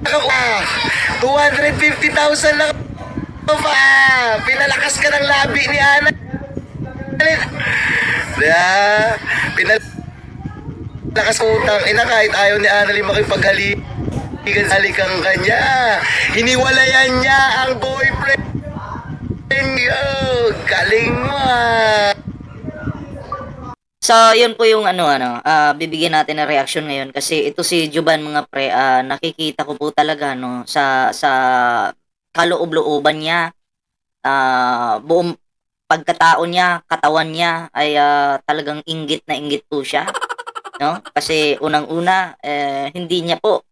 Ah, 250,000 lang pa. Pinalakas ka ng labi ni Ana. Yeah, pinalakas utang. Ina kahit ayaw ni Annalyn makipaghalikan halikang kanya. Hiniwalayan niya ang boyfriend niyo. Galing mo ah. So, yun po yung ano, ano, ah, bibigyan natin ng reaction ngayon kasi ito si Juban mga pre, ah, nakikita ko po talaga no sa sa kaloob-looban niya, ah, buong pagkatao niya, katawan niya ay ah, talagang inggit na inggit po siya, no? Kasi unang-una eh, hindi niya po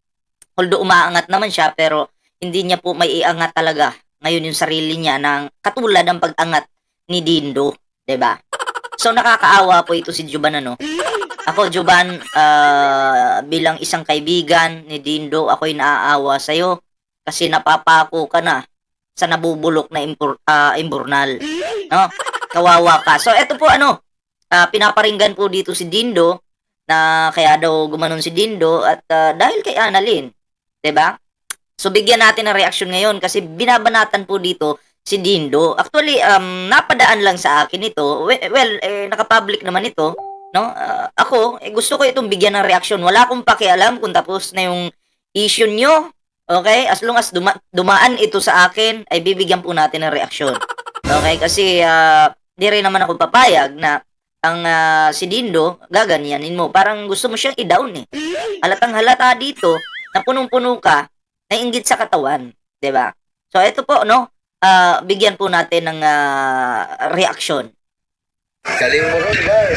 although umaangat naman siya pero hindi niya po may iangat talaga ngayon yung sarili niya ng katulad ng pag-angat ni Dindo, 'di ba? So nakakaawa po ito si Juban ano. Ako Juban ah, bilang isang kaibigan ni Dindo, ako'y naaawa sa iyo kasi napapako ka na sa nabubulok na impor, ah, imburnal. No? Kawawa ka. So eto po ano, ah, pinaparinggan po dito si Dindo na kaya daw gumanon si Dindo at ah, dahil kay Annalyn, 'di ba? So bigyan natin ng reaction ngayon kasi binabanatan po dito si Dindo. Actually, um, napadaan lang sa akin ito. We- Well, eh, nakapublic naman ito. No? Ah, ako, eh, gusto ko itong bigyan ng reaction. Wala akong pakialam kung tapos na yung issue nyo. Okay? As long as duma- dumaan ito sa akin, ay bibigyan po natin ng reaksyon. Okay? Kasi, ah, di rin naman ako papayag na ang ah, si Dindo, gaganyanin mo. Parang gusto mo siyang i-down eh. Halatang halata dito na punong-puno ka, nainggit sa katawan. ba? So, ito po, no? Ah, bigyan po natin ng ah, reaction. Galing mo ron, Gar.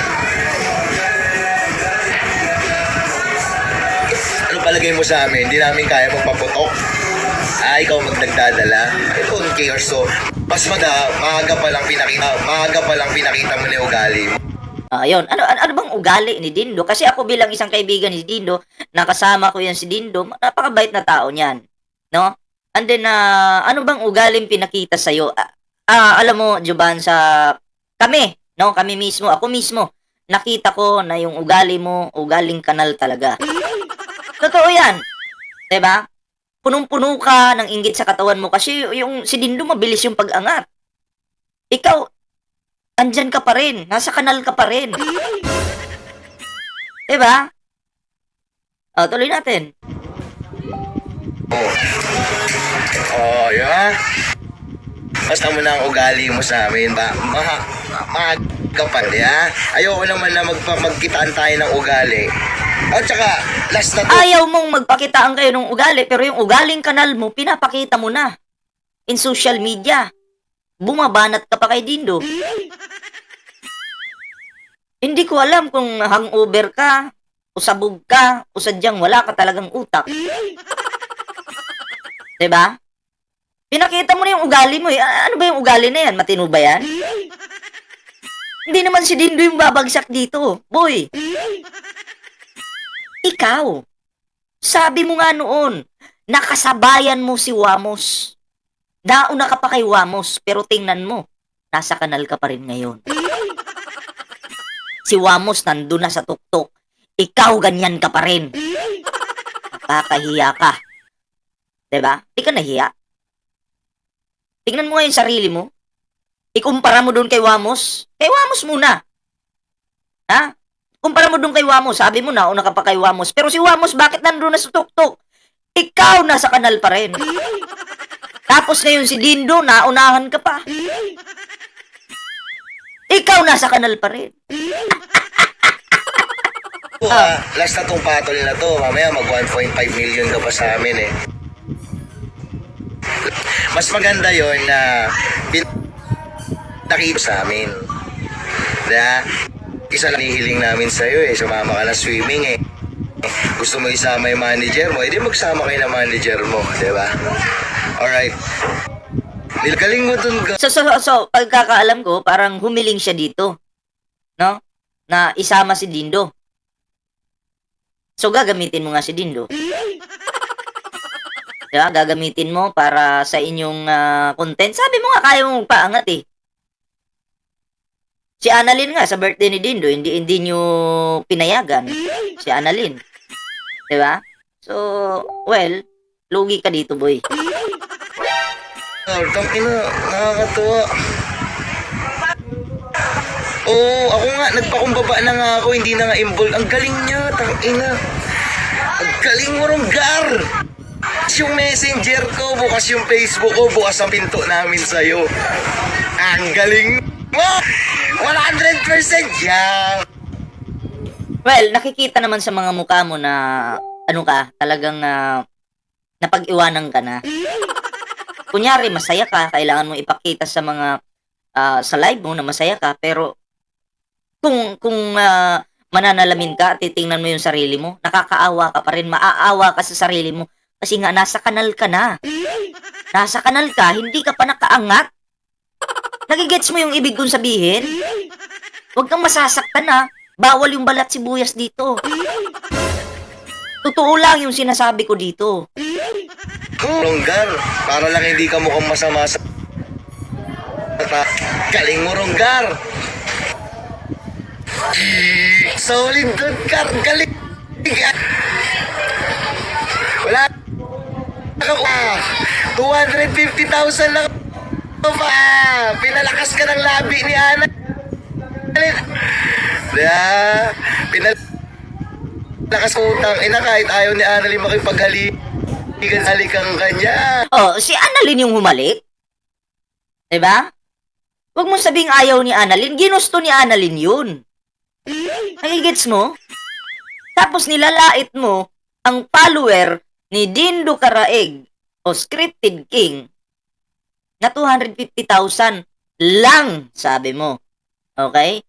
Ano palagay mo sa amin? Hindi namin kaya magpaputok. Ah, ikaw magdagdadala. I don't care. So, mas mada, maaga pa lang pinakita, maaga pa lang pinakita mo na ugali mo. Ah, yun. Ano, ano, ano bang ugali ni Dindo? Kasi ako bilang isang kaibigan ni Dindo, nakasama ko yan si Dindo, napakabait na tao niyan. No? And then, ah, ano bang ugaling pinakita sa'yo? Ah, ah, alam mo, Juban, sa kami, no? Kami mismo, ako mismo, nakita ko na yung ugali mo, ugaling kanal talaga. Totoo yan. ba? Punong-puno ka ng inggit sa katawan mo kasi yung si Dindo mabilis yung pag-angat. Ikaw, andyan ka pa rin. Nasa kanal ka pa rin. ba? Oh, tuloy natin. Oh, yeah. Basta mo na ang ugali mo sa amin, ba? Maha, maaga pa, ya? Ayoko naman na magpa, magkitaan tayo ng ugali. At saka, last na to. Ayaw mong magpakitaan kayo ng ugali, pero yung ugaling kanal mo, pinapakita mo na. In social media. Bumabanat ka pa kay Dindo. Hindi ko alam kung hangover ka, o sabog ka, o sadyang wala ka talagang utak. 'Di ba? Pinakita mo na yung ugali mo. eh. Ano ba yung ugali na yan? Matino ba yan? Hindi naman si Dindo yung babagsak dito. Boy, ikaw. Sabi mo nga noon, nakasabayan mo si Wamos. Nauna ka pa kay Wamos, pero tingnan mo, nasa kanal ka pa rin ngayon. Si Wamos nandun na sa tuktok. Ikaw ganyan ka pa rin. Nakakahiya ka. 'Di ba? Di ka nahiya. Tingnan mo nga yung sarili mo. Ikumpara mo doon kay Wamos. Kay Wamos muna. Ha? Kumpara mo doon kay Wamos. Sabi mo na, una ka pa kay Wamos. Pero si Wamos, bakit nandun na sa tuktok? Ikaw nasa kanal pa rin. Tapos ngayon si Dindo, naunahan ka pa. Ikaw nasa kanal pa rin. Ah, last na tong patol na to. Mamaya mag 1.5 million ka pa sa amin eh. Mas maganda yon na bin- nakita sa amin. Na isa lang hihiling namin sa iyo eh. Sumama ka na swimming eh. Gusto mo isama yung manager mo, edi magsama kayo ng manager mo, di ba? Alright. Nilgaling mo dun, ga- So, so, so, pagkakaalam ko, parang humiling siya dito. No? Na isama si Dindo. So, gagamitin mo nga si Dindo. Diba? Gagamitin mo para sa inyong ah, content. Sabi mo nga, kaya mo magpaangat eh. Si Annalyn nga, sa birthday ni Dindo, hindi, hindi nyo pinayagan. Si Annalyn. Diba? So, well, Lugi ka dito, boy. Oh, tangina, nakakatuwa. Oo, ako nga, nagpakumbaba na nga ako, hindi na nga involved. Ang galing niya, tangina. Ang galing mo rin, Gar. Bukas yung messenger ko, bukas yung Facebook ko, bukas ang pinto namin sa'yo. Ang galing mo! 100% yan! Well, nakikita naman sa mga mukha mo na ano ka, talagang ah, napag-iwanan ka na. Kunyari, masaya ka, kailangan mo ipakita sa mga ah, sa live mo na masaya ka, pero kung kung ah, mananalamin ka, titingnan mo yung sarili mo, nakakaawa ka pa rin, maaawa ka sa sarili mo kasi nga nasa kanal ka na. Nasa kanal ka, hindi ka pa nakaangat. Nagigets mo yung ibig kong sabihin? Huwag kang masasaktan ha. Bawal yung balat sibuyas dito. Totoo lang yung sinasabi ko dito. Ronggar, para lang hindi ka mukhang masama sa... Galing mo, Ronggar! Solid Gar! Galing! Ka pa! 250,000 lang pa! Pinalakas ka ng labi ni Ana! Yeah, pinalakas utang. Ina kahit ayaw ni Annalyn makipaghalikan halikang kanya. Oh, si Annalyn yung humalik. 'Di ba? Huwag mo sabing ayaw ni Annalyn. Ginusto ni Annalyn yun. Nagigets mo? Tapos nilalait mo ang follower ni Dindo Karaeg o Scripted King na 250,000 lang, sabi mo. Okay?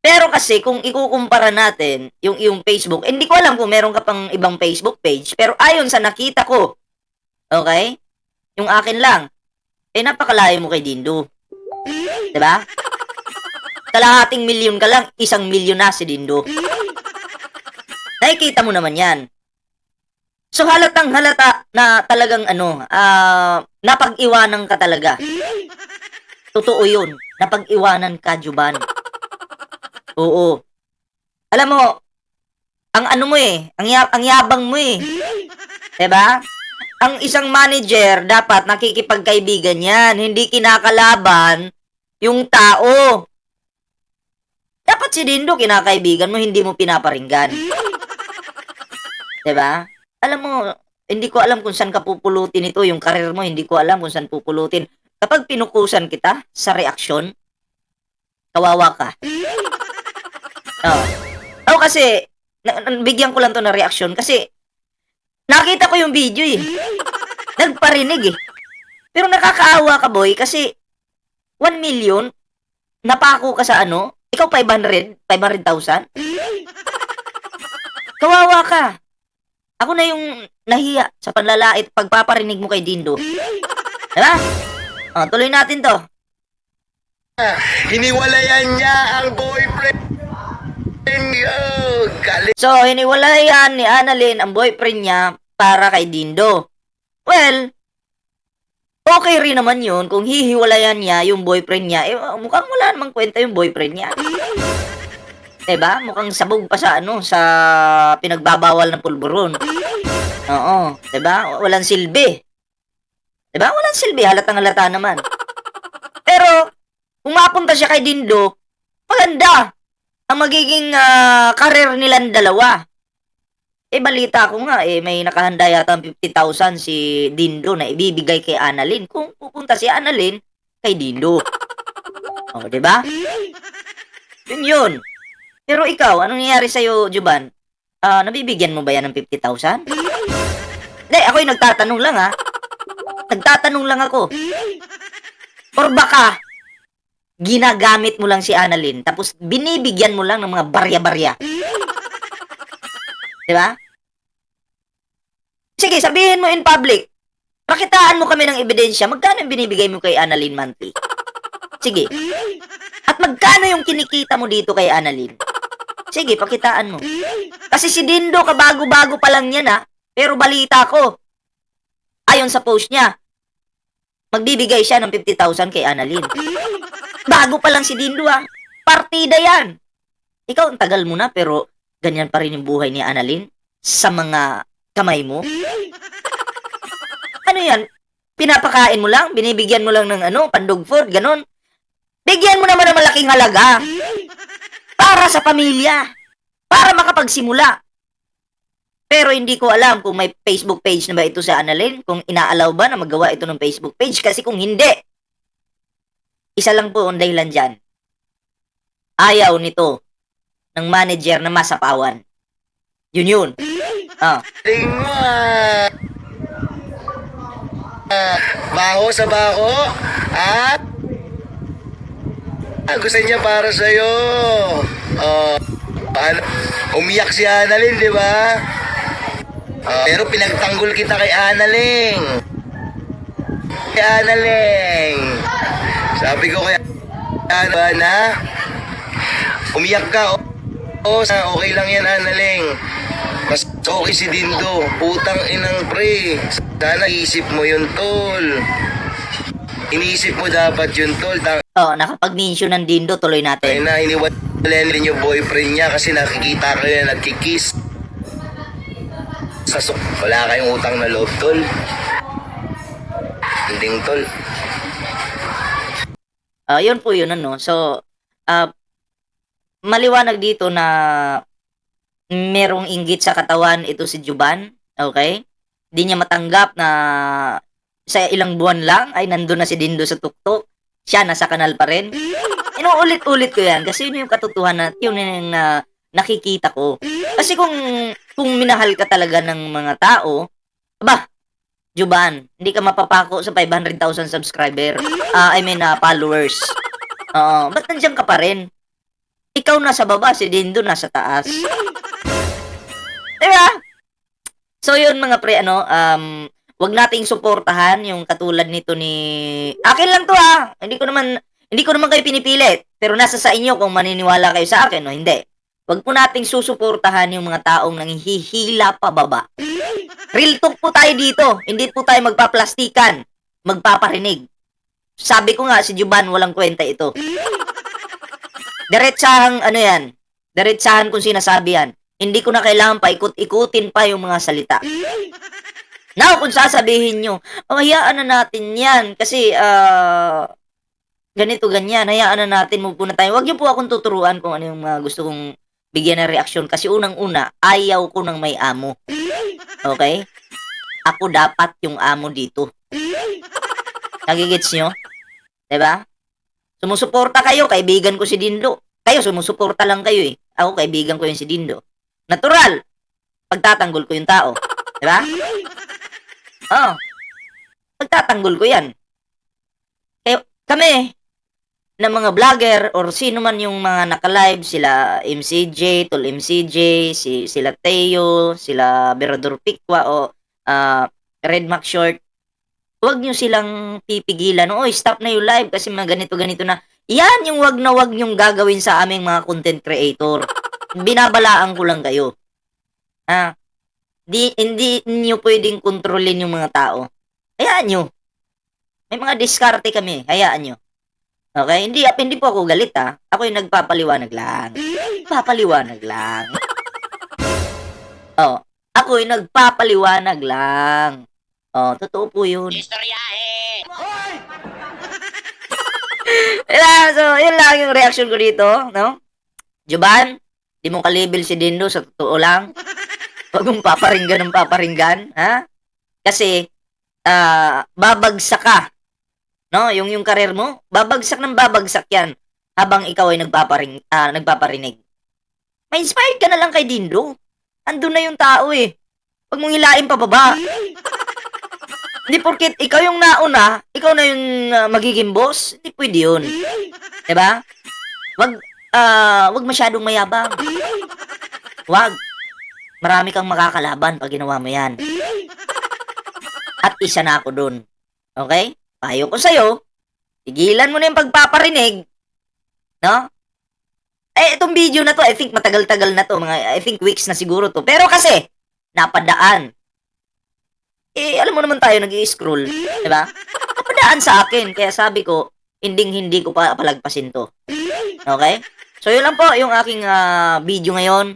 Pero kasi kung ikukumpara natin yung iyong Facebook, hindi ko alam kung meron ka pang ibang Facebook page, pero ayon sa nakita ko, okay? Yung akin lang, eh napakalayo mo kay Dindo. 'Di ba? Kalahating milyon ka lang, isang milyon na si Dindo. Nakikita mo naman 'yan. So halatang halata na talagang ano, ah, napag-iwanan ka talaga. Totoo 'yun. Napag-iwanan ka, Juban. Oo. Alam mo, ang ano mo eh, ang, ya- ang yabang mo eh. 'Di ba? Ang isang manager dapat nakikipagkaibigan yan, hindi kinakalaban yung tao. Dapat si Dindo kinakaibigan mo, hindi mo pinaparinggan. 'Di ba? Alam mo, hindi ko alam kung saan ka pupulutin ito, yung karir mo, hindi ko alam kung saan pupulutin. Kapag pinukusan kita sa reaksyon, kawawa ka. Oh. Ako kasi, bigyan ko lang to ng reaksyon kasi nakita ko yung video eh. Nagparinig eh. Pero nakakaawa ka boy kasi 1 million napako ka sa ano, ikaw 500, 500,000. Kawawa ka. Ako na yung nahiya sa panlalait pagpaparinig mo kay Dindo. Diba? Oh, tuloy natin to. Hiniwalayan niya ang boyfriend niya. Galing. So, hiniwalayan ni Annalyn ang boyfriend niya para kay Dindo. Well, okay rin naman yun kung hihiwalayan niya yung boyfriend niya. Eh, mukhang wala namang kwenta yung boyfriend niya. Diba? Mukhang sabog pa sa ano, sa pinagbabawal ng pulburon. Oo. Diba? Walang silbi. Diba? Walang silbi. Halatang halata naman. Pero, kung mapunta siya kay Dindo, maganda ang magiging ah, karir nilang dalawa. Eh, balita ko nga, eh, may nakahanda yata ang 50,000 si Dindo na ibibigay kay Annalyn. Kung pupunta si Annalyn kay Dindo. O, di ba? Yun yun. Pero ikaw, anong nangyayari sa'yo, Juban? Ah, nabibigyan mo ba yan ng 50,000? Hindi, ako yung nagtatanong lang, ha? Nagtatanong lang ako. Or baka, ginagamit mo lang si Annalyn, tapos binibigyan mo lang ng mga barya-barya. Di ba? Sige, sabihin mo in public. Pakitaan mo kami ng ebidensya. Magkano yung binibigay mo kay Annalyn monthly? Sige. At magkano yung kinikita mo dito kay Annalyn? Sige, pakitaan mo. Kasi si Dindo, kabago-bago pa lang yan ha. Pero balita ko, ayon sa post niya, magbibigay siya ng 50,000 kay Annalyn. Bago pa lang si Dindo ha. Partida yan. Ikaw, ang tagal mo na, pero ganyan pa rin yung buhay ni Annalyn sa mga kamay mo. Ano yan? Pinapakain mo lang? Binibigyan mo lang ng ano, pandog food, ganun? Bigyan mo naman ng malaking halaga. Para sa pamilya. Para makapagsimula. Pero hindi ko alam kung may Facebook page na ba ito sa Annalyn, kung inaalaw ba na magawa ito ng Facebook page. Kasi kung hindi, isa lang po ang dahilan dyan. Ayaw nito ng manager na masapawan. Yun yun. Ah. Ah, Baho sa baho. Ah? Gusto niya para sa'yo. Oh, ano, umiyak si Annalyn, di ba? Ah, pero pinagtanggol kita kay Annalyn. Kay Annalyn. Sabi ko kay ano na, umiyak ka. Oo, sa okay lang yan, Annalyn. Mas okay si Dindo. Putang inang pre. Sana isip mo yun, tol. Iniisip mo dapat yun, tol. Tang Oh, nakapag-mention ng Dindo, tuloy natin. na, iniwalan rin yung boyfriend niya kasi nakikita kayo na nagkikiss. Sa so wala kayong utang na loob, tol. Ending, tol. Ah, yun po yun ano. So, ah maliwanag dito na merong inggit sa katawan ito si Juban, okay? Di niya matanggap na sa ilang buwan lang ay nandun na si Dindo sa tuktok. Siya nasa kanal pa rin. Inuulit-ulit ko yan kasi yun yung katotohanan, yun yung na nakikita ko. Kasi kung kung minahal ka talaga ng mga tao, aba, Juban, hindi ka mapapako sa 500,000 subscriber. Ah, I mean, ah, followers. Oo, ba't nandiyan ka pa rin? Ikaw nasa baba, si Dindo nasa taas. Diba? So yun mga pre, ano, um, wag nating suportahan yung katulad nito ni... Akin lang to ah! Hindi ko naman, hindi ko naman kayo pinipilit. Pero nasa sa inyo kung maniniwala kayo sa akin o hindi. Wag po nating susuportahan yung mga taong nanghihila pa baba. Real talk po tayo dito. Hindi po tayo magpaplastikan. Magpaparinig. Sabi ko nga, si Juban walang kwenta ito. Diretsahang ano yan. Diretsahan kung sinasabi yan. Hindi ko na kailangan pa ikut-ikutin pa yung mga salita. Now, kung sasabihin nyo, oh, hayaan na natin yan. Kasi, ah, ganito, ganyan. Hayaan na natin, move na tayo. Huwag niyo po akong tuturuan kung ano yung mga gusto kong bigyan ng reaksyon. Kasi unang-una, ayaw ko ng may amo. Okay? Ako dapat yung amo dito. Nagigits nyo? Diba? Sumusuporta kayo, kaibigan ko si Dindo. Kayo, sumusuporta lang kayo eh. Ako, kaibigan ko yung si Dindo. Natural. Pagtatanggol ko yung tao. Diba? Oo. Pagtatanggol ko yan. Kaya kami, na mga vlogger or sino man yung mga naka-live, sila MCJ, Tol MCJ, si, sila Teo, sila Berador Pikwa o ah, Red Mac Short, huwag nyo silang pipigilan. Oy, stop na yung live kasi mga ganito-ganito na. Yan yung wag na wag nyong gagawin sa aming mga content creator. Binabalaan ko lang kayo. Ha? Di, hindi nyo pwedeng kontrolin yung mga tao. Hayaan nyo. May mga diskarte kami. Hayaan nyo. Okay? Hindi, hindi po ako galit ha. Ako yung nagpapaliwanag lang. Papaliwanag lang. oh, ako yung nagpapaliwanag lang. Oh, totoo po yun. Wala, so, yun lang yung reaction ko dito, no? Juban, di mo kalibel si Dindo sa totoo lang. Huwag mong paparinggan ng paparinggan, ha? Kasi, ah, babagsak ka. No, yung yung karir mo, babagsak ng babagsak yan habang ikaw ay nagpaparing, ah, nagpaparinig. Ma-inspired ka na lang kay Dindo. Andun na yung tao eh. Huwag mong hilain pa baba. Hindi porkit ikaw yung nauna, ikaw na yung ah, magiging boss, hindi pwede yun. 'Di ba? Wag ah, wag masyadong mayabang. Wag. Marami kang makakalaban pag ginawa mo 'yan. At isa na ako dun. Okay? Payo ko sa'yo, tigilan mo na yung pagpaparinig. No? Eh, itong video na to, I think matagal-tagal na to. Mga, I think weeks na siguro to. Pero kasi, napadaan. Eh, alam mo naman tayo, nag scroll di ba? Napadaan sa akin. Kaya sabi ko, hinding-hindi ko pa palagpasin to. Okay? So, yun lang po yung aking ah, video ngayon.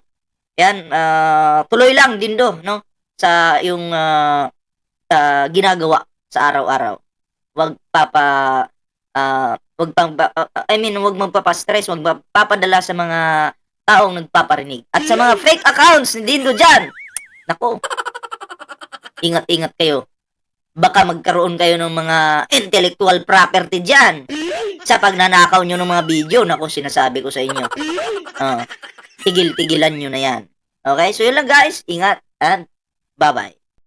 Yan, ah, tuloy lang din do, no? Sa yung ah, ah, ginagawa sa araw-araw. Wag papa ah, wag pang ah, I mean, wag magpapa-stress, wag magpapadala sa mga taong nagpaparinig. At sa mga fake accounts, hindi do diyan. Nako. Ingat-ingat kayo. Baka magkaroon kayo ng mga intellectual property diyan sa pagnanakaw nyo ng mga video. Nako, sinasabi ko sa inyo. Ah, tigil-tigilan nyo na yan. Okay? So, yun lang guys. Ingat and bye-bye.